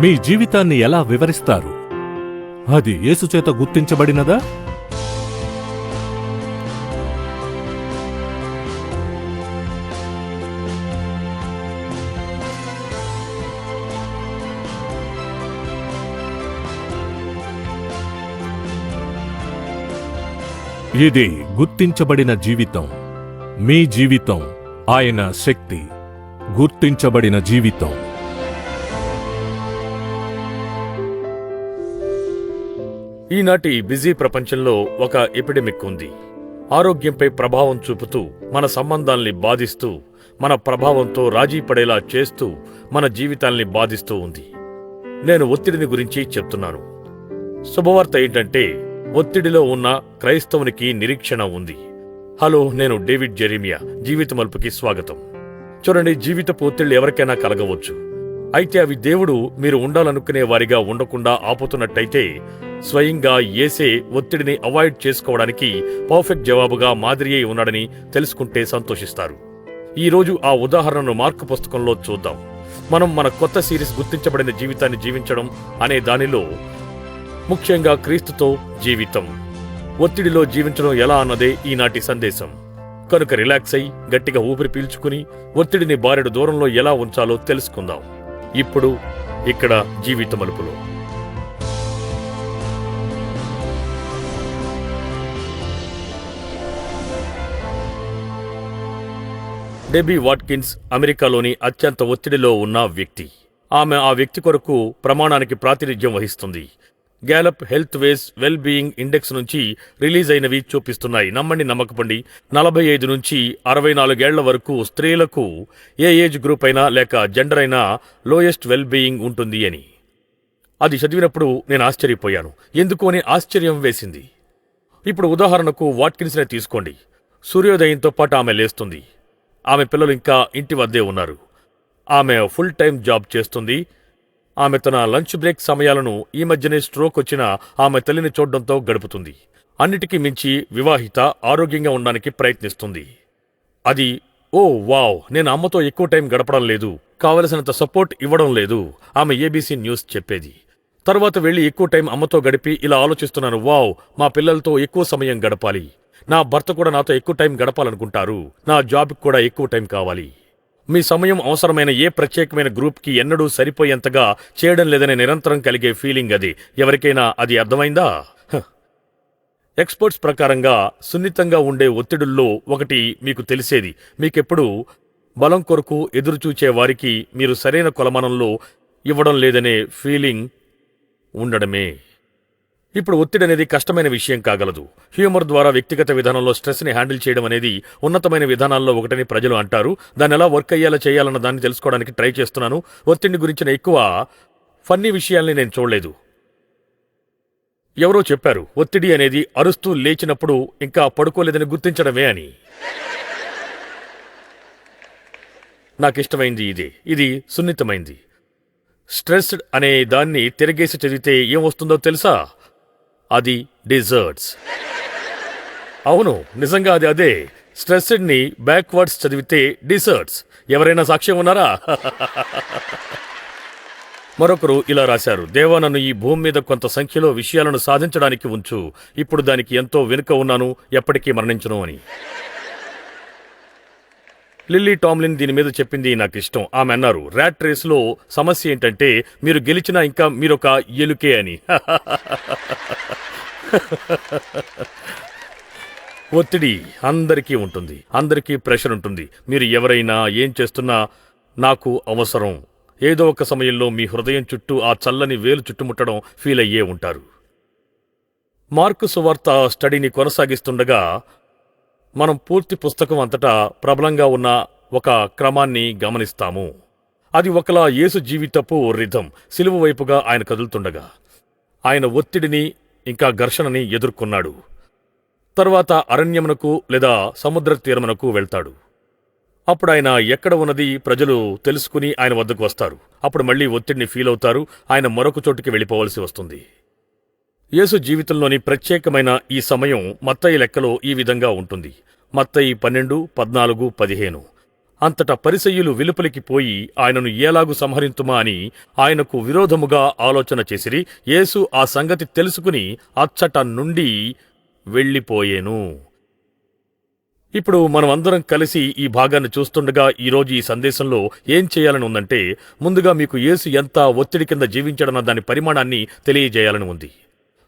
మీ జీవితాన్ని ఎలా వివరిస్తారు? అది యేసుచేత గుర్తించబడినదా? ఇది గుర్తించబడిన జీవితం. మీ జీవితం ఆయన శక్తి గుర్తించబడిన జీవితం. ఈనాటి బిజీ ప్రపంచంలో ఒక ఎపిడెమిక్ ఉంది. ఆరోగ్యంపై ప్రభావం చూపుతూ మన సంబంధాల్ని బాధిస్తూ మన ప్రభావంతో రాజీ పడేలా చేస్తూ మన జీవితాల్ని బాధిస్తూ ఉంది. నేను ఒత్తిడిని గురించి చెప్తున్నాను. శుభవార్త ఏంటంటే ఒత్తిడిలో ఉన్న క్రైస్తవునికి నిరీక్షణ ఉంది. హలో నేను డేవిడ్ జెరీమియా. జీవితమల్పుకి స్వాగతం. చూడండి జీవితపు ఒత్తిళ్ళు ఎవరికైనా కలగవచ్చు. అయితే అవి దేవుడు మీరు ఉండాలనుకునే వారిగా ఉండకుండా ఆపుతున్నట్టయితే స్వయంగా ఏసే ఒత్తిడిని అవాయిడ్ చేసుకోవడానికి పర్ఫెక్ట్ జవాబుగా మాదిరి అయి ఉన్నాడని తెలుసుకుంటే సంతోషిస్తారు. ఈ రోజు ఆ ఉదాహరణను మార్కు పుస్తకంలో చూద్దాం. మనం మన కొత్త సిరీస్ గుర్తించబడిన జీవితాన్ని జీవించడం అనే దానిలో ముఖ్యంగా క్రీస్తుతో జీవితం. ఒత్తిడిలో జీవించడం ఎలా అన్నదే ఈనాటి సందేశం. కనుక రిలాక్స్ అయి గట్టిగా ఊపిరి పీల్చుకుని ఒత్తిడిని బారెడు దూరంలో ఎలా ఉంచాలో తెలుసుకుందాం. ఇప్పుడు ఇక్కడ జీవిత మలుపులో డెబీ వాట్కిన్స్ అమెరికాలోని అత్యంత ఒత్తిడిలో ఉన్న వ్యక్తి. ఆమె ఆ వ్యక్తి కొరకు ప్రమాణానికి ప్రాతినిధ్యం వహిస్తుంది. Gallup Healthways well being index నుంచి రిలీజ్ అయినవి చూపిస్తున్నాయి. నమ్మండి నమ్మకపండి. నలభై ఐదు నుంచి అరవై నాలుగేళ్ళ వరకు స్త్రీలకు ఏ ఏజ్ గ్రూప్ అయినా లేక జెండర్ అయినా లోయెస్ట్ వెల్ బీయింగ్ ఉంటుంది అని. అది చదివినప్పుడు నేను ఆశ్చర్యపోయాను. ఎందుకు అని ఆశ్చర్యం వేసింది. ఇప్పుడు ఉదాహరణకు వాట్కిన్స్నే తీసుకోండి. సూర్యోదయంతో పాటు ఆమె లేస్తుంది. ఆమె పిల్లలు ఇంకా ఇంటి వద్దే ఉన్నారు. ఆమె ఫుల్ టైం జాబ్ చేస్తుంది. ఆమె తన లంచ్ బ్రేక్ సమయాలను ఈ మధ్యనే స్ట్రోక్ వచ్చిన ఆమె తల్లిని చూడడంతో గడుపుతుంది. అన్నిటికీ మించి వివాహిత ఆరోగ్యంగా ఉండడానికి ప్రయత్నిస్తుంది. అది ఓ వావ్ నేను అమ్మతో ఎక్కువ టైం గడపడం లేదు. కావలసినంత సపోర్ట్ ఇవ్వడం లేదు ఆమె ఏబీసీ న్యూస్ చెప్పేది. తర్వాత వెళ్ళి ఎక్కువ టైం అమ్మతో గడిపి ఇలా ఆలోచిస్తున్నాను వావ్ మా పిల్లలతో ఎక్కువ సమయం గడపాలి. నా భర్త కూడా నాతో ఎక్కువ టైం గడపాలనుకుంటారు. నా జాబ్కి కూడా ఎక్కువ టైం కావాలి. మీ సమయం అవసరమైన ఏ ప్రత్యేకమైన గ్రూప్కి ఎన్నడూ సరిపోయేంతగా చేయడం లేదనే నిరంతరం కలిగే ఫీలింగ్ అది. ఎవరికైనా అది అర్థమైందా? హ. ఎక్స్పర్ట్స్ ప్రకారంగా సున్నితంగా ఉండే ఒత్తిడుల్లో ఒకటి మీకు తెలిసేది. మీకెప్పుడు బలం కొరకు ఎదురుచూచే వారికి మీరు సరైన కొలమానంలో ఇవ్వడం లేదనే ఫీలింగ్ ఉండడమే. ఇప్పుడు ఒత్తిడి అనేది కష్టమైన విషయం కాగలదు. హ్యూమర్ ద్వారా వ్యక్తిగత విధానంలో స్ట్రెస్ని హ్యాండిల్ చేయడం అనేది ఉన్నతమైన విధానాల్లో ఒకటని ప్రజలు అంటారు. దాన్ని ఎలా వర్క్ అయ్యేలా చేయాలన్న దాన్ని తెలుసుకోవడానికి ట్రై చేస్తున్నాను. ఒత్తిడిని గురించిన ఎక్కువ ఫన్నీ విషయాల్ని నేను చూడలేదు. ఎవరో చెప్పారు ఒత్తిడి అనేది అరుస్తూ లేచినప్పుడు ఇంకా పడుకోలేదని గుర్తించడమే అని. నాకిష్టమైంది ఇదే. ఇది సున్నితమైంది. స్ట్రెస్డ్ అనే దాన్ని తిరగేసి చదివితే ఏం వస్తుందో తెలుసా? అది డిజర్ట్స్. అవును నిజంగా అది అదే. స్ట్రెస్డ్ని బ్యాక్వర్డ్స్ చదివితే డిసర్ట్స్ ఎవరైనా సాక్ష్యం ఉన్నారా? మరొకరు ఇలా రాశారు దేవా నన్ను ఈ భూమి మీద కొంత సంఖ్యలో విషయాలను సాధించడానికి ఉంచు. ఇప్పుడు దానికి ఎంతో వెనుక ఉన్నాను ఎప్పటికీ మరణించను అని. లిల్లీ టామ్లిన్ దీని మీద చెప్పింది నాకు ఇష్టం. ఆమె అన్నారు ర్యాట్ రేస్లో సమస్య ఏంటంటే మీరు గెలిచినా ఇంకా మీరొక ఎలుకే అని. ఒత్తిడి అందరికీ ఉంటుంది. అందరికీ ప్రెషర్ ఉంటుంది. మీరు ఎవరైనా ఏం చేస్తున్నా నాకు అవసరం. ఏదో ఒక సమయంలో మీ హృదయం చుట్టూ ఆ చల్లని వేలు చుట్టుముట్టడం ఫీల్ అయ్యే ఉంటారు. మార్కు సువార్త స్టడీని కొనసాగిస్తుండగా మనం పూర్తి పుస్తకం అంతటా ప్రబలంగా ఉన్న ఒక క్రమాన్ని గమనిస్తాము. అది ఒకలా యేసు జీవితపు రిధం సిలువ వైపుగా ఆయన కదులుతుండగా. ఆయన ఒత్తిడిని ఇంకా ఘర్షణని ఎదుర్కొన్నాడు. తర్వాత అరణ్యమునకు లేదా సముద్ర తీరమునకు వెళ్తాడు. అప్పుడు ఆయన ఎక్కడ ఉన్నది ప్రజలు తెలుసుకుని ఆయన వద్దకు వస్తారు. అప్పుడు మళ్ళీ ఒత్తిడిని ఫీల్ అవుతారు ఆయన మరొక చోటుకి వెళ్ళిపోవలసి వస్తుంది. యేసు జీవితంలోని ప్రత్యేకమైన ఈ సమయం మత్తయి లెక్కలో ఈ విధంగా ఉంటుంది. మత్తయి పన్నెండు పద్నాలుగు పదిహేను. అంతటా పరిసయ్యులు వెలుపలికి పోయి ఆయనను ఏలాగు సంహరింతుమా అని ఆయనకు విరోధముగా ఆలోచన చేసిరి. యేసు ఆ సంగతి తెలుసుకుని అచ్చట నుండి వెళ్ళిపోయేను. ఇప్పుడు మనం అందరం కలిసి ఈ భాగాన్ని చూస్తుండగా ఈరోజు ఈ సందేశంలో ఏం చేయాలని ఉందంటే ముందుగా మీకు యేసు ఎంత ఒత్తిడి కింద జీవించడన్న దాని పరిమాణాన్ని తెలియజేయాలని ఉంది.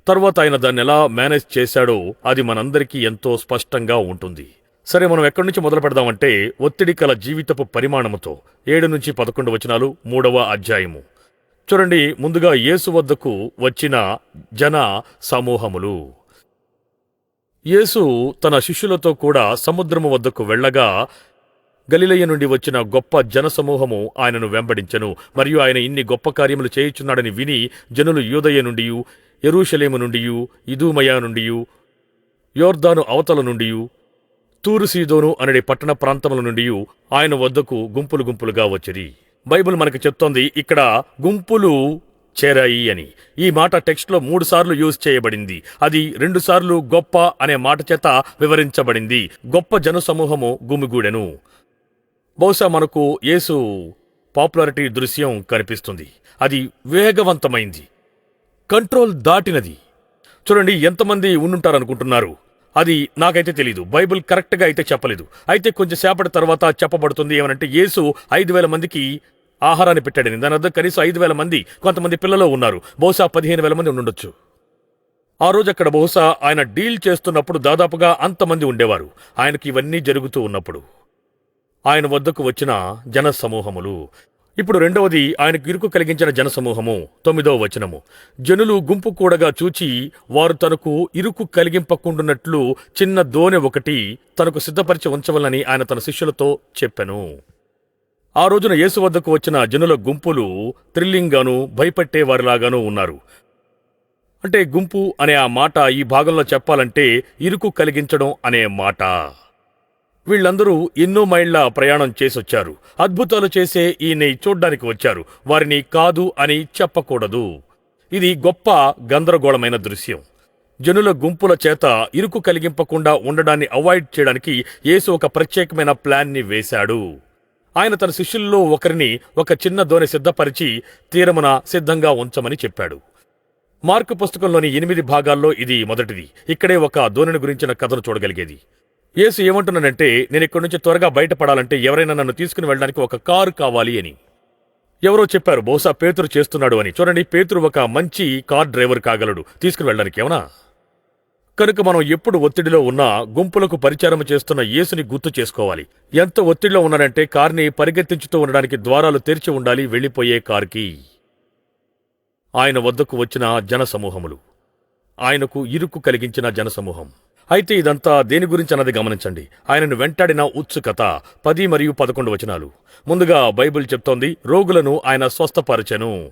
తర్వాత ఆయన దాన్ని ఎలా మేనేజ్ చేశాడో అది మనందరికీ ఎంతో స్పష్టంగా ఉంటుంది. సరే మనం ఎక్కడి నుంచి మొదలు పెడదామంటే ఒత్తిడి కల జీవితపు పరిమాణముతో. ఏడు నుంచి పదకొండు వచనాలు మూడవ అధ్యాయము. చూడండి ముందుగా యేసు వద్దకు వచ్చిన జన సమూహములు. యేసు తన శిష్యులతో కూడా సముద్రము వద్దకు వెళ్ళగా గలిలయ్య నుండి వచ్చిన గొప్ప జనసమూహము ఆయనను వెంబడించెను. మరియు ఆయన ఇన్ని గొప్ప కార్యములు చేయుచున్నాడని విని జనులు యూదయ నుండి ఎరూషలేము నుండియు ఇదూమయా నుండియు యోర్దాను అవతల నుండియు తూరు సీదోను అనడి పట్టణ ప్రాంతముల నుండి ఆయన వద్దకు గుంపులు గుంపులుగా వచ్చిరి. బైబిల్ మనకు చెప్తోంది ఇక్కడ గుంపులు చేరాయి అని. ఈ మాట టెక్స్ట్లో మూడు సార్లు యూజ్ చేయబడింది. అది రెండుసార్లు గొప్ప అనే మాట చేత వివరించబడింది. గొప్ప జనసమూహము గుమిగూడెను. బహుశా మనకు యేసు పాపులారిటీ దృశ్యం కనిపిస్తుంది. అది వేగవంతమైంది కంట్రోల్ దాటినది. చూడండి ఎంతమంది ఉండుంటారనుకుంటున్నారు. అది నాకైతే తెలీదు. బైబిల్ కరెక్ట్గా అయితే చెప్పలేదు. అయితే కొంచెం సేపటి తర్వాత చెప్పబడుతుంది ఏమనంటే యేసు ఐదు వేల మందికి ఆహారాన్ని పెట్టాడని. దాని అర్థం కనీసం ఐదు వేల మంది కొంతమంది పిల్లలు ఉన్నారు. బహుశా పదిహేను వేల మంది ఉండుండొచ్చు. ఆ రోజు అక్కడ బహుశా ఆయన డీల్ చేస్తున్నప్పుడు దాదాపుగా అంతమంది ఉండేవారు. ఆయనకి ఇవన్నీ జరుగుతూ ఉన్నప్పుడు. ఆయన వద్దకు వచ్చిన జన సమూహములు ఇప్పుడు రెండవది ఆయనకు ఇరుకు కలిగించిన జనసమూహము తొమ్మిదవ వచనము. జనులు గుంపు కూడగా చూచి వారు తనకు ఇరుకు కలిగింపకుండునట్లు చిన్న దోనె ఒకటి తనకు సిద్ధపరిచి ఉంచవలని ఆయన తన శిష్యులతో చెప్పెను. ఆ రోజున యేసు వద్దకు వచ్చిన జనుల గుంపులు థ్రిల్లింగ్గాను భయపెట్టేవారిలాగానూ ఉన్నారు. అంటే గుంపు అనే ఆ మాట ఈ భాగంలో చెప్పాలంటే ఇరుకు కలిగించడం అనే మాట. వీళ్ళందరూ ఎన్నో మైళ్ళ ప్రయాణం చేసొచ్చారు. అద్భుతాలు చేసే ఈయన్ని చూడ్డానికి వచ్చారు. వారిని కాదు అని చెప్పకూడదు. ఇది గొప్ప గందరగోళమైన దృశ్యం. జనుల గుంపుల చేత ఇరుకు కలిగింపకుండా ఉండడాన్ని అవాయిడ్ చేయడానికి యేసు ఒక ప్రత్యేకమైన ప్లాన్ని వేశాడు. ఆయన తన శిష్యుల్లో ఒకరిని ఒక చిన్న దోణి సిద్ధపరిచి తీరమున సిద్ధంగా ఉంచమని చెప్పాడు. మార్కు పుస్తకంలోని ఎనిమిది భాగాల్లో ఇది మొదటిది. ఇక్కడే ఒక దోణిని గురించిన కథను చూడగలిగేది. యేసు ఏమంటున్నానంటే నేను ఇక్కడి నుంచి త్వరగా బయటపడాలంటే ఎవరైనా నన్ను తీసుకుని వెళ్ళడానికి ఒక కారు కావాలి అని. ఎవరో చెప్పారు బహుశా పేతురు చేస్తున్నాడు అని. చూడండి పేతురు ఒక మంచి కార్ డ్రైవర్ కాగలడు తీసుకుని వెళ్ళడానికి ఏమన్నా? కనుక మనం ఎప్పుడు ఒత్తిడిలో ఉన్నా గుంపులకు పరిచారం చేస్తున్న యేసుని గుర్తు చేసుకోవాలి. ఎంత ఒత్తిడిలో ఉన్నాడంటే కార్ని పరిగెత్తించుతూ ఉండడానికి ద్వారాలు తెరిచి ఉండాలి వెళ్ళిపోయే కార్కి. ఆయన వద్దకు వచ్చిన జనసమూహములు. ఆయనకు ఇరుకు కలిగించిన జనసమూహం. అయితే ఇదంతా దేని గురించి అన్నది గమనించండి. ఆయనను వెంటాడిన ఉత్సుకత పది మరియు పదకొండు వచనాలు. ముందుగా బైబిల్ చెప్తోంది రోగులను ఆయన స్వస్థపరచెను.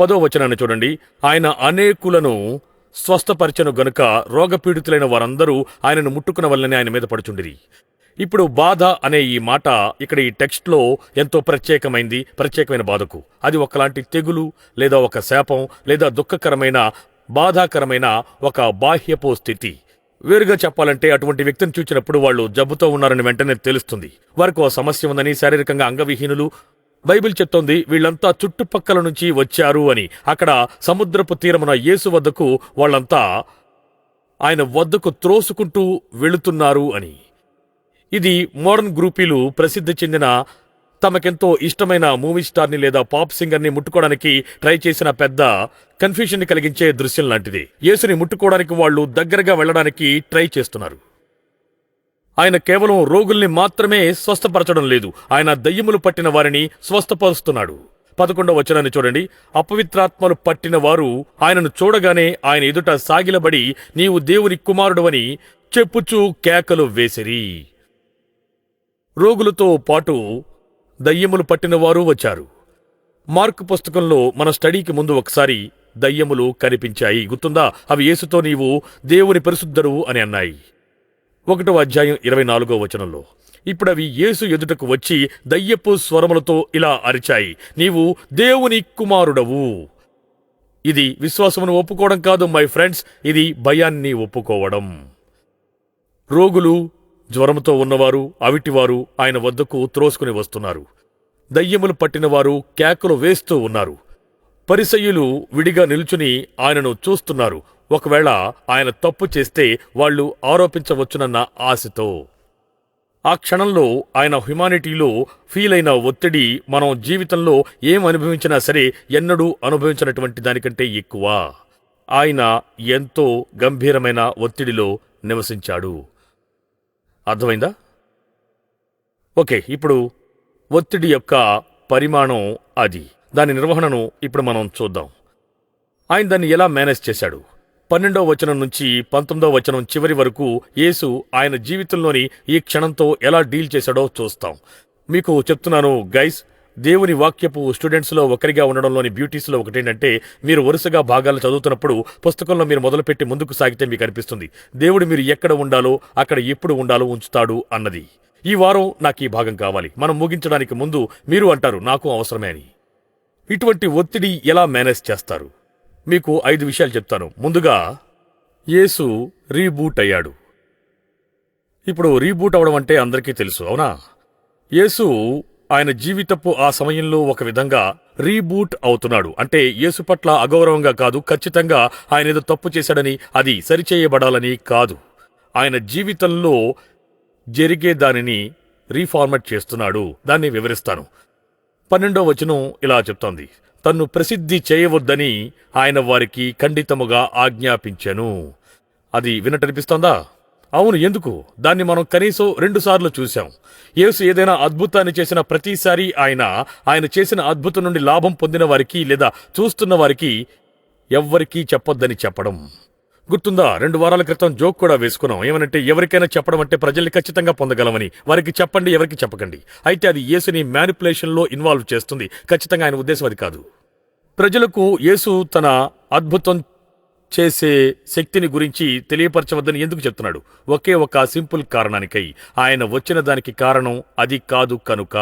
పదో వచనాన్ని చూడండి. ఆయన అనేకులను స్వస్థపరచను గనుక రోగపీడితులైన వారందరూ ఆయనను ముట్టుకున్న వల్లనే ఆయన మీద పడుచుండిరి. ఇప్పుడు బాధ అనే ఈ మాట ఇక్కడ ఈ టెక్స్ట్లో ఎంతో ప్రత్యేకమైంది ప్రత్యేకమైన బాధకు. అది ఒకలాంటి తెగులు లేదా ఒక శాపం లేదా దుఃఖకరమైన బాధాకరమైన ఒక బాహ్యపు స్థితి. వేరుగా చెప్పాలంటే అటువంటి వ్యక్తిని చూచినప్పుడు వాళ్ళు జబ్బుతో ఉన్నారని వెంటనే తెలుస్తుంది. వారికి ఓ సమస్య ఉందని శారీరకంగా అంగవిహీనులు బైబిల్ చెప్తోంది వీళ్ళంతా చుట్టుపక్కల నుంచి వచ్చారు అని. అక్కడ సముద్రపు తీరమున యేసు వద్దకు వాళ్ళంతా ఆయన వద్దకు త్రోసుకుంటూ వెళుతున్నారు అని. ఇది మోడర్న్ గ్రూపీలు ప్రసిద్ధి చెందిన తమకెంతో ఇష్టమైన మూవీ స్టార్ని లేదా పాప్ సింగర్ని ముట్టుకోవడానికి ట్రై చేసిన పెద్ద కన్ఫ్యూషన్ని కలిగించే దృశ్యం లాంటిది. యేసుని ముట్టుకోవడానికి వాళ్ళు దగ్గరగా వెళ్ళడానికి ట్రై చేస్తున్నారు. ఆయన కేవలం రోగుల్ని మాత్రమే స్వస్థపరచడం లేదు. ఆయన దయ్యములు పట్టిన వారిని స్వస్థపరుస్తున్నాడు. పదకొండవ వచనాన్ని చూడండి. అపవిత్రాత్మలు పట్టిన వారు ఆయనను చూడగానే ఆయన ఎదుట సాగిలబడి నీవు దేవుని కుమారుడవని చెప్పుచూ కేకలు వేసిరి. రోగులతో పాటు దయ్యములు పట్టిన వారు వచ్చారు. మార్క్ పుస్తకంలో మన స్టడీకి ముందు ఒకసారి దయ్యములు కనిపించాయి. గుర్తుందా? అవి యేసుతో నీవు దేవుని పరిశుద్ధరు అని అన్నాయి. ఒకటో అధ్యాయం ఇరవై నాలుగో వచనంలో. ఇప్పుడు అవి యేసు ఎదుటకు వచ్చి దయ్యపు స్వరములతో ఇలా అరిచాయి. నీవు దేవుని కుమారుడవు. ఇది విశ్వాసమును ఒప్పుకోవడం కాదు మై ఫ్రెండ్స్. ఇది భయాన్ని ఒప్పుకోవడం. రోగులు జ్వరంతో ఉన్నవారు అవిటివారు ఆయన వద్దకు త్రోసుకుని వస్తున్నారు. దయ్యములు పట్టినవారు కేకలు వేస్తూ ఉన్నారు. పరిసయ్యులు విడిగా నిల్చుని ఆయనను చూస్తున్నారు. ఒకవేళ ఆయన తప్పు చేస్తే వాళ్ళు ఆరోపించవచ్చునన్న ఆశతో. ఆ క్షణంలో ఆయన హ్యుమానిటీలో ఫీల్ అయిన ఒత్తిడి మనం జీవితంలో ఏం అనుభవించినా సరే ఎన్నడూ అనుభవించినటువంటి దానికంటే ఎక్కువ. ఆయన ఎంతో గంభీరమైన ఒత్తిడిలో నివసించాడు. అర్థమైందా? ఓకే ఇప్పుడు ఒత్తిడి యొక్క పరిమాణం అది. దాని నిర్వహణను ఇప్పుడు మనం చూద్దాం. ఆయన దాన్ని ఎలా మేనేజ్ చేశాడు? పన్నెండవ వచనం నుంచి పంతొమ్మిదవ వచనం చివరి వరకు యేసు ఆయన జీవితంలోని ఈ క్షణంతో ఎలా డీల్ చేశాడో చూస్తాం. మీకు చెప్తున్నాను గైస్ దేవుని వాక్యపు స్టూడెంట్స్లో ఒకరిగా ఉండడంలోని బ్యూటీస్లో ఒకటేంటంటే మీరు వరుసగా భాగాలు చదువుతున్నప్పుడు పుస్తకంలో మీరు మొదలుపెట్టి ముందుకు సాగితే మీకు అనిపిస్తుంది. దేవుడు మీరు ఎక్కడ ఉండాలో అక్కడ ఎప్పుడు ఉండాలో ఉంచుతాడు అన్నది. ఈ వారం నాకు ఈ భాగం కావాలి. మనం ముగించడానికి ముందు మీరు అంటారు నాకు అవసరమే అని. ఇటువంటి ఒత్తిడి ఎలా మేనేజ్ చేస్తారు? మీకు ఐదు విషయాలు చెప్తాను. ముందుగా యేసు రీబూట్ అయ్యాడు. ఇప్పుడు రీబూట్ అవడం అంటే అందరికీ తెలుసు అవునా? యేసు ఆయన జీవితపు ఆ సమయంలో ఒక విధంగా రీబూట్ అవుతున్నాడు. అంటే యేసు పట్ల అగౌరవంగా కాదు ఖచ్చితంగా ఆయన ఏదో తప్పు చేశాడని అది సరిచేయబడాలని కాదు. ఆయన జీవితంలో జరిగే దానిని రీఫార్మట్ చేస్తున్నాడు. దాన్ని వివరిస్తాను. పన్నెండో వచనం ఇలా చెప్తోంది. తన్ను ప్రసిద్ధి చేయవద్దని ఆయన వారికి ఖండితముగా ఆజ్ఞాపించెను. అది వినటనిపిస్తోందా? అవును ఎందుకు? దాన్ని మనం కనీసం రెండుసార్లు చూశాం. యేసు ఏదైనా అద్భుతాన్ని చేసిన ప్రతిసారి ఆయన ఆయన చేసిన అద్భుతం నుండి లాభం పొందిన వారికి లేదా చూస్తున్న వారికి ఎవ్వరికీ చెప్పొద్దని చెప్పడం. గుర్తుందా? రెండు వారాల క్రితం జోక్ కూడా వేసుకున్నాం. ఏమనంటే ఎవరికైనా చెప్పడం అంటే ప్రజల్ని ఖచ్చితంగా పొందగలమని. వారికి చెప్పండి ఎవరికి చెప్పకండి. అయితే అది యేసుని మ్యానిపులేషన్లో ఇన్వాల్వ్ చేస్తుంది. ఖచ్చితంగా ఆయన ఉద్దేశం అది కాదు. ప్రజలకు యేసు తన అద్భుతం చేసే శక్తిని గురించి తెలియపరచవద్దని ఎందుకు చెప్తున్నాడు? ఒకే ఒక సింపుల్ కారణానికై. ఆయన వచ్చిన దానికి కారణం అది కాదు కనుక.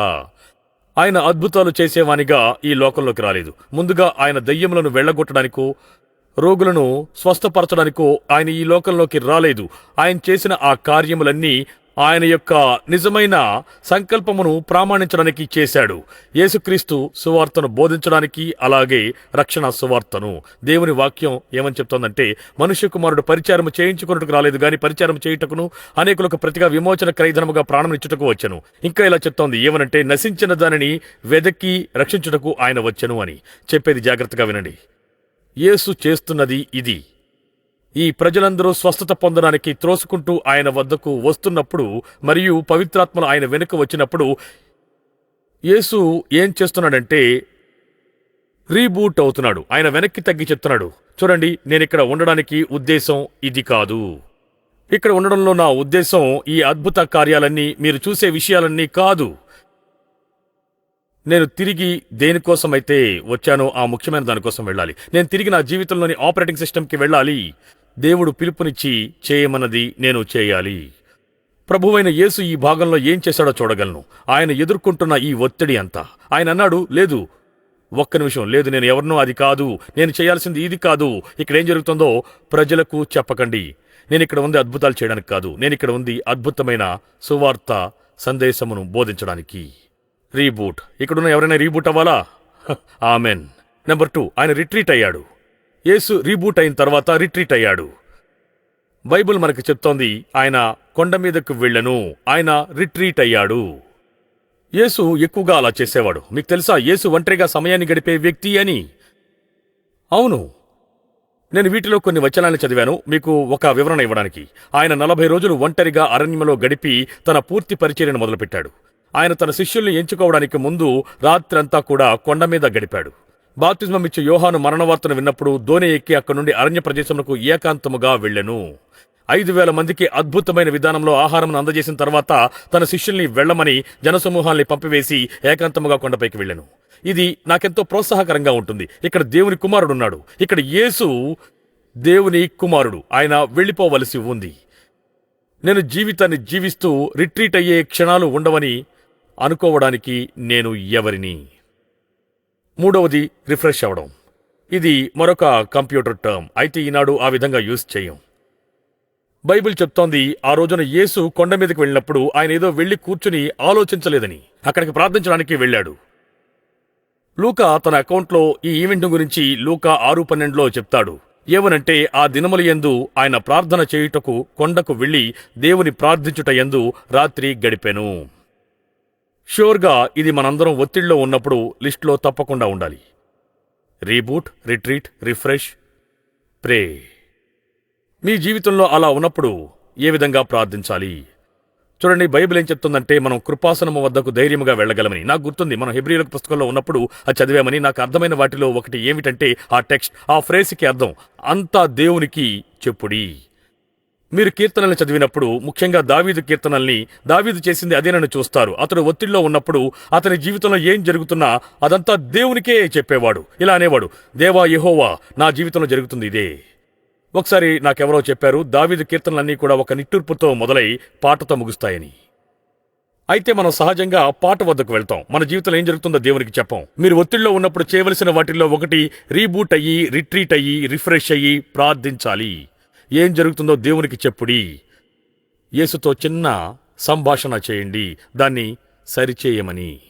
ఆయన అద్భుతాలు చేసేవానిగా ఈ లోకంలోకి రాలేదు. ముందుగా ఆయన దయ్యములను వెళ్ళగొట్టడానికో రోగులను స్వస్థపరచడానికో ఆయన ఈ లోకంలోకి రాలేదు. ఆయన చేసిన ఆ కార్యములన్నీ ఆయన యొక్క నిజమైన సంకల్పమును ప్రామాణించడానికి చేశాడు. యేసుక్రీస్తు సువార్తను బోధించడానికి అలాగే రక్షణ సువార్తను. దేవుని వాక్యం ఏమని చెప్తోందంటే మనుష్య కుమారుడు పరిచారం చేయించుకున్నట్టుకు రాలేదు కానీ పరిచారం చేయుటకును అనేకులకు ప్రతిగా విమోచన క్రైధనముగా ప్రాణం ఇచ్చుటకు వచ్చెను. ఇంకా ఇలా చెప్తోంది ఏమనంటే నశించిన దానిని వెదకి రక్షించుటకు ఆయన వచ్చను అని. చెప్పేది జాగ్రత్తగా వినండి. యేసు చేస్తున్నది ఇది. ఈ ప్రజలందరూ స్వస్థత పొందడానికి త్రోసుకుంటూ ఆయన వద్దకు వస్తున్నప్పుడు మరియు పవిత్రాత్మలు ఆయన వెనుక వచ్చినప్పుడు యేసు ఏం చేస్తున్నాడంటే రీబూట్ అవుతున్నాడు. ఆయన వెనక్కి తగ్గి చెప్తున్నాడు. చూడండి నేను ఇక్కడ ఉండడానికి ఉద్దేశం ఇది కాదు. ఇక్కడ ఉండడంలో నా ఉద్దేశం ఈ అద్భుత కార్యాలన్నీ మీరు చూసే విషయాలన్నీ కాదు. నేను తిరిగి దేనికోసమైతే వచ్చానో ఆ ముఖ్యమైన దానికోసం వెళ్ళాలి. నేను తిరిగి నా జీవితంలోని ఆపరేటింగ్ సిస్టమ్కి వెళ్ళాలి. దేవుడు పిలుపునిచ్చి చేయమన్నది నేను చేయాలి. ప్రభువైన యేసు ఈ భాగంలో ఏం చేశాడో చూడగలను. ఆయన ఎదుర్కొంటున్న ఈ ఒత్తిడి అంతా. ఆయన అన్నాడు లేదు ఒక్క నిమిషం. లేదు నేను ఎవరినో అది కాదు. నేను చేయాల్సింది ఇది కాదు. ఇక్కడ ఏం జరుగుతుందో ప్రజలకు చెప్పకండి. నేను ఇక్కడ ఉంది అద్భుతాలు చేయడానికి కాదు. నేను ఇక్కడ ఉంది అద్భుతమైన సువార్త సందేశమును బోధించడానికి. రీబూట్. ఇక్కడున్న ఎవరైనా రీబూట్ అవ్వాలా? ఆమెన్. Number two. ఆయన రిట్రీట్ అయ్యాడు. యేసు రీబూట్ అయిన తర్వాత రిట్రీట్ అయ్యాడు. బైబిల్ మనకు చెప్తోంది ఆయన కొండ మీదకు వెళ్ళను ఆయన రిట్రీట్ అయ్యాడు. యేసు ఎక్కువగా అలా చేసేవాడు. మీకు తెలుసా యేసు ఒంటరిగా సమయాన్ని గడిపే వ్యక్తి అని? అవును. నేను వీటిలో కొన్ని వచనాలను చదివాను మీకు ఒక వివరణ ఇవ్వడానికి. ఆయన నలభై రోజులు ఒంటరిగా అరణ్యంలో గడిపి తన పూర్తి పరిచర్యను మొదలుపెట్టాడు. ఆయన తన శిష్యుల్ని ఎంచుకోవడానికి ముందు రాత్రంతా కూడా కొండ మీద గడిపాడు. బాప్తిజమం ఇచ్చే యోహాను మరణవార్తను విన్నప్పుడు దోణి ఎక్కి అక్కడి నుండి అరణ్య ప్రదేశమునకు ఏకాంతముగా వెళ్ళెను. ఐదు వేల మందికి అద్భుతమైన విధానంలో ఆహారం అందజేసిన తర్వాత తన శిష్యుల్ని వెళ్ళమని జనసమూహాల్ని పంపివేసి ఏకాంతముగా కొండపైకి వెళ్ళెను. ఇది నాకెంతో ప్రోత్సాహకరంగా ఉంటుంది. ఇక్కడ దేవుని కుమారుడున్నాడు. ఇక్కడ యేసు దేవుని కుమారుడు. ఆయన వెళ్ళిపోవలసి ఉంది. నేను జీవితాన్ని జీవిస్తూ రిట్రీట్ అయ్యే క్షణాలు ఉండవని అనుకోవడానికి నేను ఎవరిని? మూడవది రిఫ్రెష్ అవ్వడం ఇది మరొక కంప్యూటర్ టర్మ్. అయితే ఈనాడు ఆ విధంగా యూజ్ చేయం. బైబిల్ చెప్తోంది ఆ రోజున యేసు కొండ మీదకి వెళ్ళినప్పుడు ఆయన ఏదో వెళ్ళి కూర్చుని ఆలోచించలేదని. అక్కడికి ప్రార్థించడానికి వెళ్ళాడు. లూకా తన అకౌంట్లో ఈ ఈవెంట్ గురించి లూకా ఆరు పన్నెండులో చెప్తాడు. ఏవనంటే ఆ దినముల యందు ఆయన ప్రార్థన చేయుటకు కొండకు వెళ్ళి దేవుని ప్రార్థించుట యందు రాత్రి గడిపెను. షూర్గా ఇది మనందరం ఒత్తిడిలో ఉన్నప్పుడు లిస్టులో తప్పకుండా ఉండాలి. Reboot retreat refresh pray. మీ జీవితంలో అలా ఉన్నప్పుడు ఏ విధంగా ప్రార్థించాలి? చూడండి బైబిల్ ఏం చెప్తుందంటే మనం కృపాసనము వద్దకు ధైర్యముగా వెళ్ళగలమని. నాకు గుర్తుంది మనం హెబ్రియులకు పుస్తకంలో ఉన్నప్పుడు అది చదివామని. నాకు అర్థమైన వాటిలో ఒకటి ఏమిటంటే ఆ టెక్స్ట్ ఆ ఫ్రేజ్కి అర్థం అంతా దేవునికి చెప్పుడి. మీరు కీర్తనల్ని చదివినప్పుడు ముఖ్యంగా దావీదు కీర్తనల్ని దావీదు చేసింది అదేనని చూస్తారు. అతడు ఒత్తిడిలో ఉన్నప్పుడు అతని జీవితంలో ఏం జరుగుతున్నా అదంతా దేవునికే చెప్పేవాడు. ఇలా అనేవాడు దేవా యెహోవా నా జీవితంలో జరుగుతుంది ఇదే. ఒకసారి నాకెవరో చెప్పారు దావీదు కీర్తనలన్నీ కూడా ఒక నిట్టూర్పుతో మొదలై పాటతో ముగుస్తాయని. అయితే మనం సహజంగా పాట వద్దకు వెళ్తాం. మన జీవితంలో ఏం జరుగుతుందో దేవునికి చెప్పం. మీరు ఒత్తిడిలో ఉన్నప్పుడు చేయవలసిన వాటిల్లో ఒకటి రీబూట్ అయ్యి రిట్రీట్ అయ్యి రిఫ్రెష్ అయ్యి ప్రార్థించాలి. ఏం జరుగుతుందో దేవునికి చెప్పుడి. యేసుతో చిన్న సంభాషణ చేయండి. దాన్ని సరిచేయమని.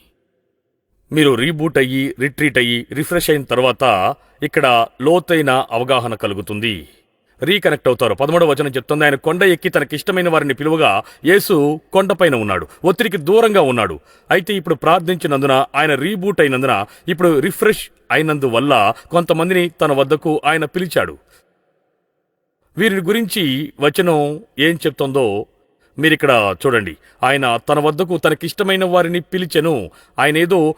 మీరు రీబూట్ అయ్యి రిట్రీట్ అయ్యి రిఫ్రెష్ అయిన తర్వాత ఇక్కడ లోతైన అవగాహన కలుగుతుంది. రీకనెక్ట్ అవుతారు. పదమూడవ వచనం చెప్తుంది. ఆయన కొండ ఎక్కి తనకిష్టమైన వారిని పిలువగా యేసు కొండపైన ఉన్నాడు. ఒత్తిడికి దూరంగా ఉన్నాడు. అయితే ఇప్పుడు ప్రార్థించినందున ఆయన రీబూట్ అయినందున ఇప్పుడు రిఫ్రెష్ అయినందువల్ల కొంతమందిని తన వద్దకు ఆయన పిలిచాడు. వీరిని గురించి వచనం ఏం చెప్తుందో మీరిక్కడ చూడండి. ఆయన తన వద్దకు తనకిష్టమైన వారిని పిలిచెను. ఆయన ఏదో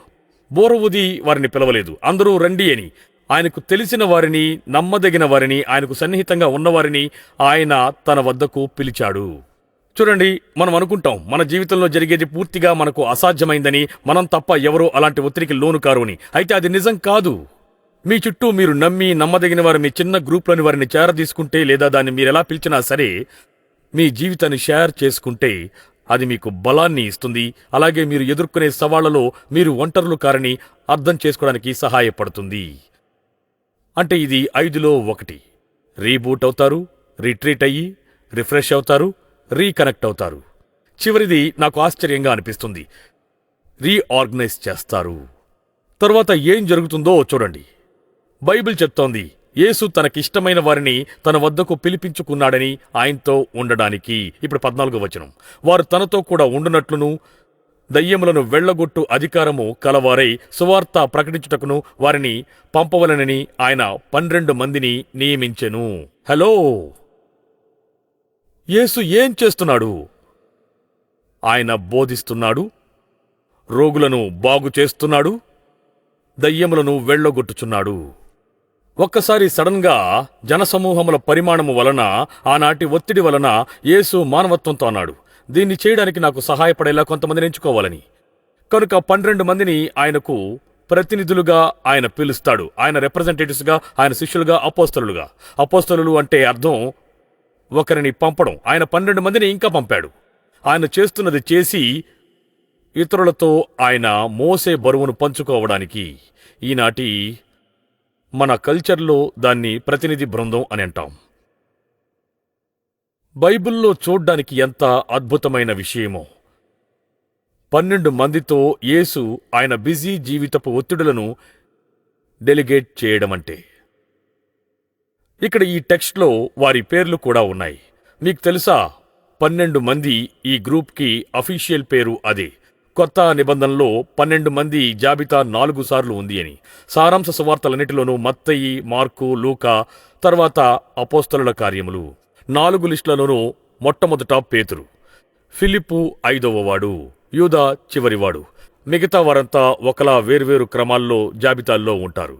బోరవుది వారిని పిలవలేదు. అందరూ రండి అని. ఆయనకు తెలిసిన వారిని నమ్మదగిన వారిని ఆయనకు సన్నిహితంగా ఉన్నవారిని ఆయన తన వద్దకు పిలిచాడు. చూడండి మనం అనుకుంటాం మన జీవితంలో జరిగేది పూర్తిగా మనకు అసాధ్యమైందని మనం తప్ప ఎవరో అలాంటి ఒత్తిడికి లోను కారు అని. అయితే అది నిజం కాదు. మీ చుట్టూ మీరు నమ్మి నమ్మదగిన వారు మీ చిన్న గ్రూప్లోని వారిని చేరదీసుకుంటే లేదా దాన్ని మీరు ఎలా పిలిచినా సరే మీ జీవితాన్ని షేర్ చేసుకుంటే అది మీకు బలాన్ని ఇస్తుంది. అలాగే మీరు ఎదుర్కొనే సవాళ్ళలో మీరు ఒంటరులు కారని అర్థం చేసుకోవడానికి సహాయపడుతుంది. అంటే ఇది ఐదులో ఒకటి. రీబూట్ అవుతారు రిట్రీట్ అయ్యి రిఫ్రెష్ అవుతారు రీకనెక్ట్ అవుతారు. చివరిది నాకు ఆశ్చర్యంగా అనిపిస్తుంది. రీఆర్గనైజ్ చేస్తారు. తర్వాత ఏం జరుగుతుందో చూడండి. బైబిల్ చెప్తోంది యేసు తనకిష్టమైన వారిని తన వద్దకు పిలిపించుకున్నాడని ఆయనతో ఉండడానికి. ఇప్పుడు పద్నాలుగో వచనం. వారు తనతో కూడా ఉండునట్లును దయ్యములను వెళ్ళగొట్టు అధికారము కలవారై సువార్త ప్రకటించుటకును వారిని పంపవలనని ఆయన పన్నెండు మందిని నియమించెను. హలో! యేసు ఏం చేస్తున్నాడు? ఆయన బోధిస్తున్నాడు రోగులను బాగు చేస్తున్నాడు దయ్యములను వెళ్ళగొట్టుచున్నాడు. ఒక్కసారి సడన్గా జనసమూహముల పరిమాణము వలన ఆనాటి ఒత్తిడి వలన యేసు మానవత్వంతో అన్నాడు. దీన్ని చేయడానికి నాకు సహాయపడేలా కొంతమందిని ఎంచుకోవాలని. కనుక పన్నెండు మందిని ఆయనకు ప్రతినిధులుగా ఆయన పిలుస్తాడు. ఆయన రిప్రజెంటేటివ్స్గా ఆయన శిష్యులుగా అపోస్తలుగా అపోస్తలులు అంటే అర్థం ఒకరిని పంపడం. ఆయన పన్నెండు మందిని ఇంకా పంపాడు. ఆయన చేస్తున్నది చేసి ఇతరులతో ఆయన మోసే బరువును పంచుకోవడానికి ఈనాటి మన కల్చర్లో దాన్ని ప్రతినిధి బృందం అని అంటాం. బైబిల్లో చూడ్డానికి ఎంత అద్భుతమైన విషయమో. పన్నెండు మందితో యేసు ఆయన బిజీ జీవితపు ఒత్తిడులను డెలిగేట్ చేయడమంటే ఇక్కడ ఈ టెక్స్ట్లో వారి పేర్లు కూడా ఉన్నాయి. మీకు తెలుసా? పన్నెండు మంది ఈ గ్రూప్కి అఫీషియల్ పేరు అదే. కొత్త నిబంధనలో పన్నెండు మంది జాబితా నాలుగు సార్లు ఉంది అని. సారాంశ సువార్తలన్నిటిలోనూ మత్తయి మార్కు లూకా తర్వాత అపోస్తలుల కార్యములు. నాలుగు లిస్టులలోనూ మొట్టమొదట పేతురు. ఫిలిప్పు ఐదవవాడు యూదా చివరివాడు మిగతా వారంతా ఒకలా వేర్వేరు క్రమాల్లో జాబితాల్లో ఉంటారు.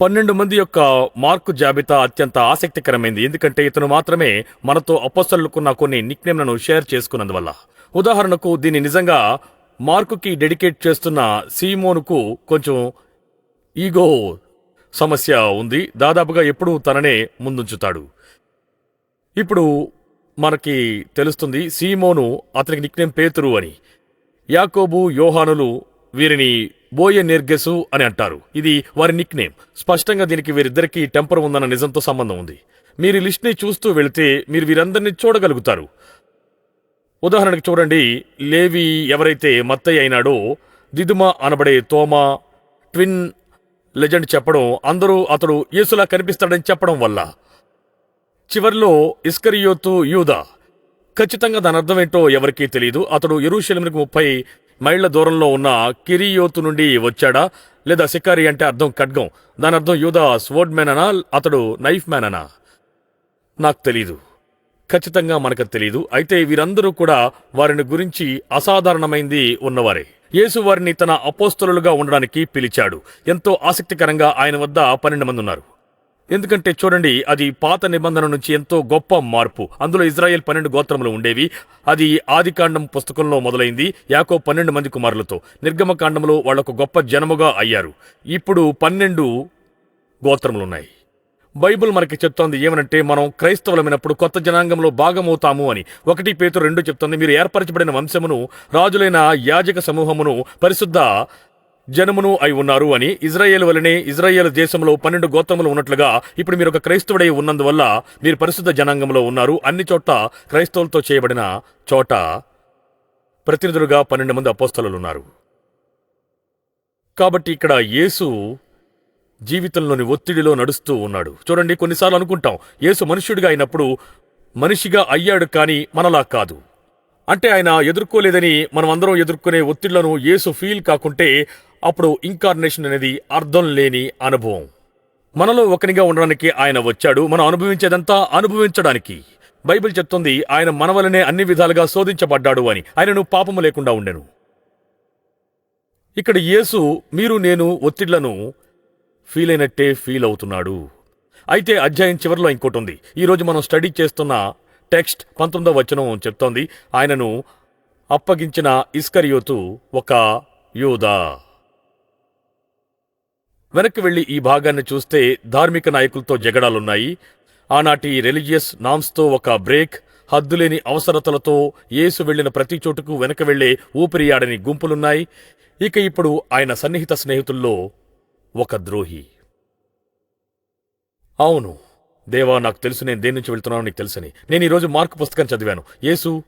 పన్నెండు మంది యొక్క మార్కు జాబితా అత్యంత ఆసక్తికరమైంది. ఎందుకంటే ఇతను మాత్రమే మనతో అపస్సలుకున్న కొన్ని నిక్నేమ్లను షేర్ చేసుకున్నందువల్ల. ఉదాహరణకు దీన్ని నిజంగా మార్కుకి డెడికేట్ చేస్తున్న సీమోనుకు కొంచెం ఈగో సమస్య ఉంది. దాదాపుగా ఎప్పుడూ తననే ముందుంచుతాడు. ఇప్పుడు మనకి తెలుస్తుంది సీమోను అతనికి నిక్నేమ్ పేతురు అని. యాకోబు యోహానులు వీరిని బోయ నిర్గెసు అని అంటారు. ఇది వారి నిక్నేమ్ స్పష్టంగా దీనికి వీరిద్దరికీ టెంపర్ ఉందన్న నిజంతో సంబంధం ఉంది. మీరు లిస్ట్ని చూస్తూ వెళితే మీరు వీరందరినీ చూడగలుగుతారు. ఉదాహరణకు చూడండి లేవి ఎవరైతే మత్తయ్య అయినాడో దిదుమా అనబడే తోమా ట్విన్ లెజెండ్ చెప్పడం అందరూ అతడు యేసులా కనిపిస్తాడని చెప్పడం వల్ల. చివర్లో ఇస్కరియోతు యూదా. ఖచ్చితంగా దాని అర్థం ఏంటో ఎవరికీ తెలియదు అతడు ఎరుషలేమునికి ముప్పై మైళ్ళ దూరంలో ఉన్న కిరియోతు నుండి వచ్చాడా? లేదా సికారి అంటే అర్థం ఖడ్గం? దాని అర్థం యూదా స్వోర్డ్ మ్యాన్ అనా? అతడు నైఫ్ మ్యాన్ అనా? నాకు తెలీదు. ఖచ్చితంగా మనకు తెలియదు అయితే వీరందరూ కూడా వారిని గురించి అసాధారణమైంది ఉన్నవారే. యేసు వారిని తన అపోస్తలుగా ఉండడానికి పిలిచాడు. ఎంతో ఆసక్తికరంగా ఆయన వద్ద పన్నెండు మంది ఉన్నారు. ఎందుకంటే చూడండి అది పాత నిబంధన నుంచి ఎంతో గొప్ప మార్పు. అందులో ఇజ్రాయెల్ పన్నెండు గోత్రములు ఉండేవి. అది ఆదికాండం పుస్తకంలో మొదలైంది. యాకో పన్నెండు మంది కుమారులతో. నిర్గమకాండంలో వాళ్ళకు గొప్ప జనముగా అయ్యారు. ఇప్పుడు పన్నెండు గోత్రములున్నాయి. బైబిల్ మనకి చెప్తోంది ఏమనంటే మనం క్రైస్తవులమైనప్పుడు కొత్త జనాంగంలో భాగమవుతాము అని. ఒకటి పేతురు రెండు చెప్తోంది మీరు ఏర్పరచబడిన వంశమును రాజులైన యాజక సమూహమును పరిశుద్ధ జనమును అయి ఉన్నారు అని. ఇజ్రాయేల్ వలనే ఇజ్రాయేల్ దేశంలో పన్నెండు గోత్రములు ఉన్నట్లుగా ఇప్పుడు మీరు ఒక క్రైస్తవుడై ఉన్నందువల్ల మీరు పరిశుద్ధ జనాంగంలో ఉన్నారు. అన్ని చోట్ల క్రైస్తవులతో చేయబడిన చోట ప్రతినిధులుగా పన్నెండు మంది అపోస్తలు ఉన్నారు కాబట్టి ఇక్కడ యేసు జీవితంలోని ఒత్తిడిలో నడుస్తూ ఉన్నాడు. చూడండి కొన్నిసార్లు అనుకుంటాం యేసు మనుష్యుడిగా అయినప్పుడు మనిషిగా అయ్యాడు కానీ మనలా కాదు. అంటే ఆయన ఎదుర్కోలేదని మనం అందరం ఎదుర్కొనే ఒత్తిళ్ళను యేసు ఫీల్ కాకుంటే అప్పుడు ఇంకార్నేషన్ అనేది అర్థం లేని అనుభవం. మనలో ఒకనిగా ఉండడానికి ఆయన వచ్చాడు. మనం అనుభవించేదంతా అనుభవించడానికి. బైబిల్ చెప్తుంది ఆయన మన వలనే అన్ని విధాలుగా శోధించబడ్డాడు అని. ఆయనను పాపము లేకుండా ఉండెను. ఇక్కడ యేసు మీరు నేను ఒత్తిళ్ళను ఫీల్ అయినట్టే ఫీల్ అవుతున్నాడు. అయితే అధ్యాయం చివరిలో ఇంకోటి ఉంది ఈరోజు మనం స్టడీ చేస్తున్న టెక్స్ట్ పంతొమ్మిదో వచనం చెప్తోంది. ఆయనను అప్పగించిన ఇస్కరియోతు ఒక యోధ వెనక్కి వెళ్ళి ఈ భాగాన్ని చూస్తే ధార్మిక నాయకులతో జగడాలున్నాయి. ఆనాటి రెలిజియస్ నామ్స్తో ఒక బ్రేక్ హద్దులేని అవసరతలతో యేసు వెళ్ళిన ప్రతి చోటుకు వెనక వెళ్ళే ఊపిరియాడని గుంపులున్నాయి. ఇక ఇప్పుడు ఆయన సన్నిహిత స్నేహితుల్లో ఒక ద్రోహి. అవును దేవా నాకు తెలుసు నేను దేని నుంచి వెళ్తున్నానో నీకు తెలుసని. నేను ఈరోజు మార్కు పుస్తకం చదివాను. యేసు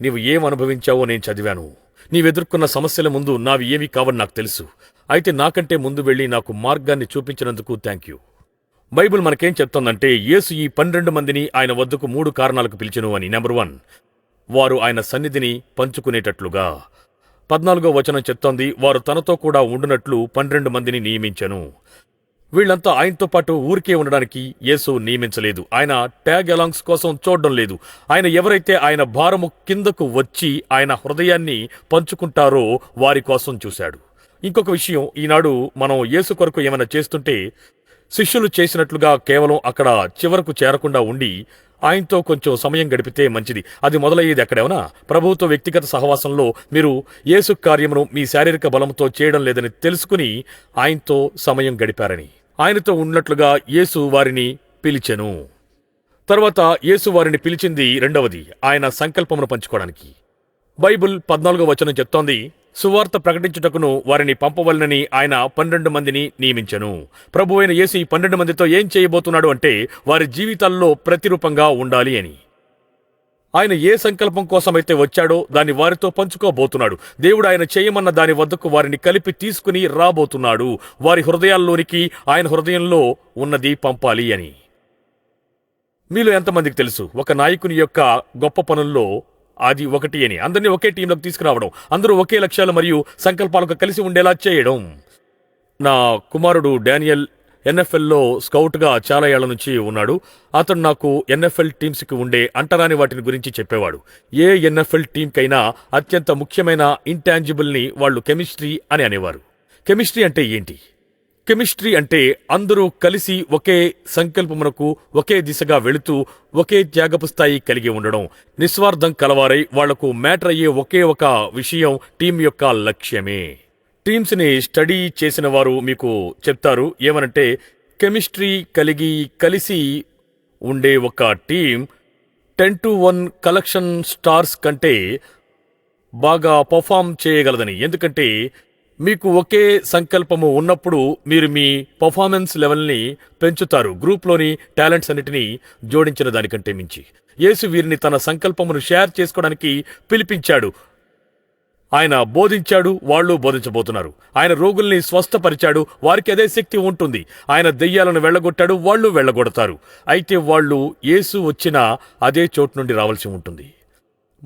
నీవు ఏం అనుభవించావో నేను చదివాను. నీవెదుర్కొన్న సమస్యల ముందు నావి ఏమీ కావని నాకు తెలుసు. అయితే నాకంటే ముందు వెళ్ళి నాకు మార్గాన్ని చూపించినందుకు థ్యాంక్ యూ బైబిల్ మనకేం చెప్తోందంటే యేసు ఈ పన్నెండు మందిని ఆయన వద్దకు మూడు కారణాలకు పిలిచెను అని. నెంబర్ వన్ వారు ఆయన సన్నిధిని పంచుకునేటట్లుగా. పద్నాలుగో వచనం చెప్తోంది వారు తనతో కూడా ఉండునట్లు పన్నెండు మందిని నియమించను. వీళ్ళంతా ఆయనతో పాటు ఊరికే ఉండడానికి యేసు నియమించలేదు. ఆయన ట్యాగ్ అలాంగ్స్ కోసం చూడడం లేదు. ఆయన ఎవరైతే ఆయన భారము కిందకు వచ్చి ఆయన హృదయాన్ని పంచుకుంటారో వారి కోసం చూశాడు. ఇంకొక విషయం ఈనాడు మనం యేసు కొరకు ఏమైనా చేస్తుంటే శిష్యులు చేసినట్లుగా కేవలం అక్కడ చివరకు చేరకుండా ఉండి ఆయనతో కొంచెం సమయం గడిపితే మంచిది. అది మొదలయ్యేది ఎక్కడేమన్నా? ప్రభువుతో వ్యక్తిగత సహవాసంలో మీరు యేసు కార్యమును మీ శారీరక బలంతో చేయడం లేదని తెలుసుకుని ఆయనతో సమయం గడిపారని. ఆయనతో ఉన్నట్లుగా యేసు వారిని పిలిచెను. తర్వాత యేసు వారిని పిలిచింది రెండవది ఆయన సంకల్పమును పంచుకోవడానికి. బైబిల్ పద్నాలుగో వచనం చెప్తోంది సువార్త ప్రకటించుటకును వారిని పంపవలనని ఆయన పన్నెండు మందిని నియమించెను. ప్రభు అయిన యేసు ఈ పన్నెండు మందితో ఏం చేయబోతున్నాడు అంటే వారి జీవితాల్లో ప్రతిరూపంగా ఉండాలి అని. ఆయన ఏ సంకల్పం కోసమైతే వచ్చాడో దాన్ని వారితో పంచుకోబోతున్నాడు. దేవుడు ఆయన చేయమన్న దాని వద్దకు వారిని కలిపి తీసుకుని రాబోతున్నాడు. వారి హృదయాల్లోనికి ఆయన హృదయంలో ఉన్నది పంపాలి అని. మీలో ఎంతమందికి తెలుసు? ఒక నాయకుని యొక్క గొప్ప పనుల్లో అది ఒకటి అని. అందరినీ ఒకే టీంలోకి తీసుకురావడం అందరూ ఒకే లక్ష్యాలు మరియు సంకల్పాలకు కలిసి ఉండేలా చేయడం. నా కుమారుడు డానియల్ ఎన్ఎఫ్ఎల్లో స్కౌట్గా చాలా ఏళ్ళ నుంచి ఉన్నాడు. అతను నాకు ఎన్ఎఫ్ఎల్ టీమ్స్కి ఉండే అంటరాని వాటిని గురించి చెప్పేవాడు. ఏ ఎన్ఎఫ్ఎల్ టీంకైనా అత్యంత ముఖ్యమైన ఇంటాంజిబుల్ని వాళ్ళు కెమిస్ట్రీ అని అనేవారు. కెమిస్ట్రీ అంటే ఏంటి? కెమిస్ట్రీ అంటే అందరూ కలిసి ఒకే సంకల్పమునకు ఒకే దిశగా వెళుతూ ఒకే త్యాగపు స్థాయి కలిగి ఉండడం. నిస్వార్థం కలవారై వాళ్ళకు మ్యాటర్ అయ్యే ఒకే ఒక విషయం టీం యొక్క లక్ష్యమే. టీమ్స్ని స్టడీ చేసిన వారు మీకు చెప్తారు ఏమనంటే కెమిస్ట్రీ కలిగి కలిసి ఉండే ఒక team ten to one collection stars కంటే బాగా పర్ఫామ్ చేయగలదని. ఎందుకంటే మీకు ఒకే సంకల్పము ఉన్నప్పుడు మీరు మీ పర్ఫార్మెన్స్ లెవెల్ని పెంచుతారు. గ్రూప్లోని టాలెంట్స్ అన్నిటినీ జోడించిన దానికంటే మించి. యేసు వీరిని తన సంకల్పమును షేర్ చేసుకోవడానికి పిలిపించాడు. ఆయన బోధించాడు వాళ్ళు బోధించబోతున్నారు. ఆయన రోగుల్ని స్వస్థపరిచాడు వారికి అదే శక్తి ఉంటుంది. ఆయన దెయ్యాలను వెళ్ళగొట్టాడు వాళ్ళు వెళ్ళగొడతారు. అయితే వాళ్ళు యేసు వచ్చిన అదే చోటు నుండి రావాల్సి ఉంటుంది.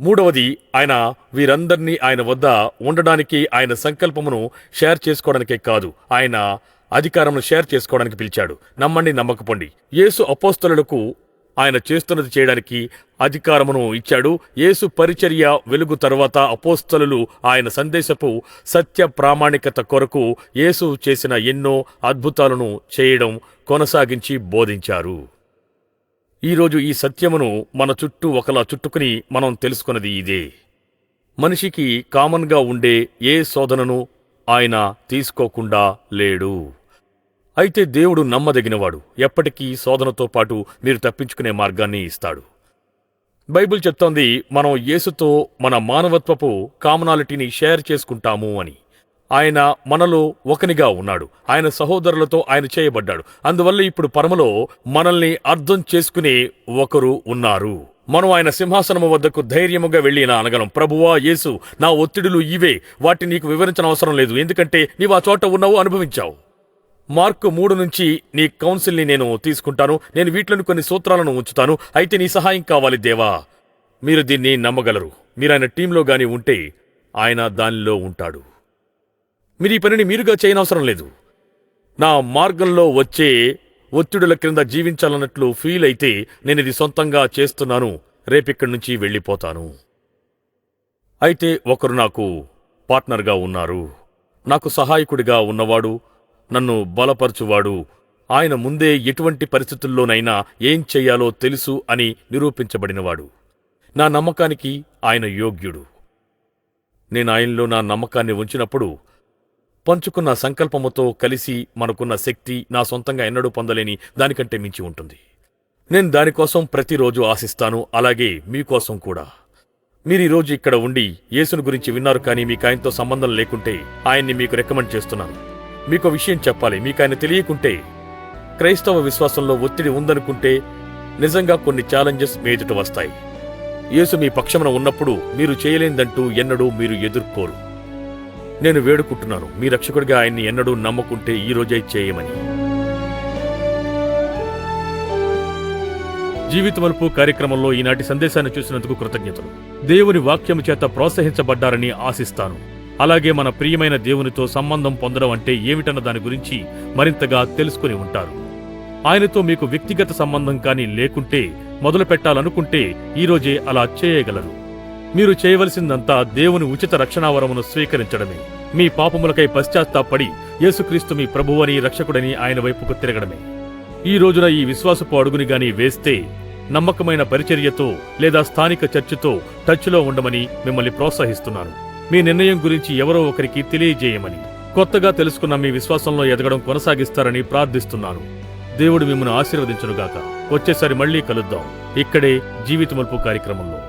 మూడవది ఆయన వీరందరినీ ఆయన వద్ద ఉండడానికి ఆయన సంకల్పమును షేర్ చేసుకోవడానికే కాదు ఆయన అధికారమును షేర్ చేసుకోవడానికి పిలిచాడు. నమ్మండి నమ్మకపోండి. యేసు అపోస్తలులకు ఆయన చేస్తున్నది చేయడానికి అధికారమును ఇచ్చాడు. యేసు పరిచర్య వెలుగు తర్వాత అపోస్తలులు ఆయన సందేశపు సత్య ప్రామాణికత కొరకు యేసు చేసిన ఎన్నో అద్భుతాలను చేయడం కొనసాగించి బోధించారు. ఈరోజు ఈ సత్యమును మన చుట్టూ ఒకలా చుట్టుకుని మనం తెలుసుకున్నది ఇదే. మనిషికి కామన్గా ఉండే ఏ శోధనను ఆయన తీసుకోకుండా లేడు. అయితే దేవుడు నమ్మదగినవాడు. ఎప్పటికీ శోధనతో పాటు మీరు తప్పించుకునే మార్గాన్ని ఇస్తాడు. బైబిల్ చెప్తోంది మనం యేసుతో మన మానవత్వపు కామనాలిటీని షేర్ చేసుకుంటాము అని. ఆయన మనలో ఒకనిగా ఉన్నాడు. ఆయన సహోదరులతో ఆయన చేయబడ్డాడు. అందువల్ల ఇప్పుడు పరమలో మనల్ని అర్థం చేసుకునే ఒకరు ఉన్నారు. మనం ఆయన సింహాసనము వద్దకు ధైర్యముగా వెళ్ళిన అనగలం. ప్రభువా యేసు నా ఒత్తిడులు ఇవే. వాటి నీకు వివరించిన అవసరం లేదు. ఎందుకంటే నీవు ఆ చోట ఉన్నావు అనుభవించావు. మార్కు మూడు నుంచి నీ కౌన్సిల్ని నేను తీసుకుంటాను. నేను వీటిలోని కొన్ని సూత్రాలను ఉంచుతాను. అయితే నీ సహాయం కావాలి దేవా. మీరు దీన్ని నమ్మగలరు. మీరు ఆయన టీంలో గాని ఉంటే ఆయన దానిలో ఉంటాడు. మీరు ఈ పనిని మీరుగా చేయనవసరం లేదు. నా మార్గంలో వచ్చే ఒత్తిడుల క్రింద జీవించాలన్నట్లు ఫీల్ అయితే నేను ఇది సొంతంగా చేస్తున్నాను. రేపిక్కడి నుంచి వెళ్ళిపోతాను. అయితే ఒకరు నాకు పార్ట్నర్గా ఉన్నారు. నాకు సహాయకుడిగా ఉన్నవాడు నన్ను బలపరచువాడు ఆయన ముందే ఎటువంటి పరిస్థితుల్లోనైనా ఏం చెయ్యాలో తెలుసు అని నిరూపించబడినవాడు. నా నమ్మకానికి ఆయన యోగ్యుడు. నేను ఆయనలో నా నమ్మకాన్ని ఉంచినప్పుడు పంచుకున్న సంకల్పముతో కలిసి మనకున్న శక్తి నా సొంతంగా ఎన్నడూ పొందలేని దానికంటే మించి ఉంటుంది. నేను దానికోసం ప్రతిరోజు ఆశిస్తాను అలాగే మీకోసం కూడా. మీరు ఈరోజు ఇక్కడ ఉండి యేసును గురించి విన్నారు కానీ మీకు ఆయనతో సంబంధం లేకుంటే ఆయన్ని మీకు రికమెండ్ చేస్తున్నాను. మీకు విషయం చెప్పాలి మీకు ఆయన తెలియకుంటే క్రైస్తవ విశ్వాసంలో ఒత్తిడి ఉందనుకుంటే నిజంగా కొన్ని ఛాలెంజెస్ మీ ఎదుట వస్తాయి. యేసు మీ పక్షమున ఉన్నప్పుడు మీరు చేయలేందంటూ ఎన్నడూ మీరు ఎదుర్కోరు. నేను వేడుకుంటున్నాను. మీ రక్షకుడిగా ఆయన్ని ఎన్నడూ నమ్ముకుంటే ఈ రోజే చేయమని. జీవితమలుపు కార్యక్రమంలో ఈనాటి సందేశాన్ని చూసినందుకు కృతజ్ఞతలు. దేవుని వాక్యము చేత ప్రోత్సహించబడ్డారని ఆశిస్తాను. అలాగే మన ప్రియమైన దేవునితో సంబంధం పొందడం అంటే ఏమిటన్న దాని గురించి మరింతగా తెలుసుకుని ఉంటారు. ఆయనతో మీకు వ్యక్తిగత సంబంధం కానీ లేకుంటే మొదలు పెట్టాలనుకుంటే ఈరోజే అలా చేయగలరు. మీరు చేయవలసిందంతా దేవుని ఉచిత రక్షణావరమును స్వీకరించడమే. మీ పాపములకై పశ్చాత్తాపడి యేసుక్రీస్తు మీ ప్రభువని రక్షకుడని ఆయన వైపుకు తిరగడమే. ఈ రోజున ఈ విశ్వాసపు అడుగుని గాని వేస్తే నమ్మకమైన పరిచర్యతో లేదా స్థానిక చర్చితో టచ్లో ఉండమని మిమ్మల్ని ప్రోత్సహిస్తున్నాను. మీ నిర్ణయం గురించి ఎవరో ఒకరికి తెలియజేయమని కొత్తగా తెలుసుకున్న మీ విశ్వాసంలో ఎదగడం కొనసాగిస్తారని ప్రార్థిస్తున్నాను. దేవుడు మిమ్మల్ని ఆశీర్వదించునుగాక. వచ్చేసారి మళ్ళీ కలుద్దాం. ఇక్కడే జీవితమల్పు కార్యక్రమంలో.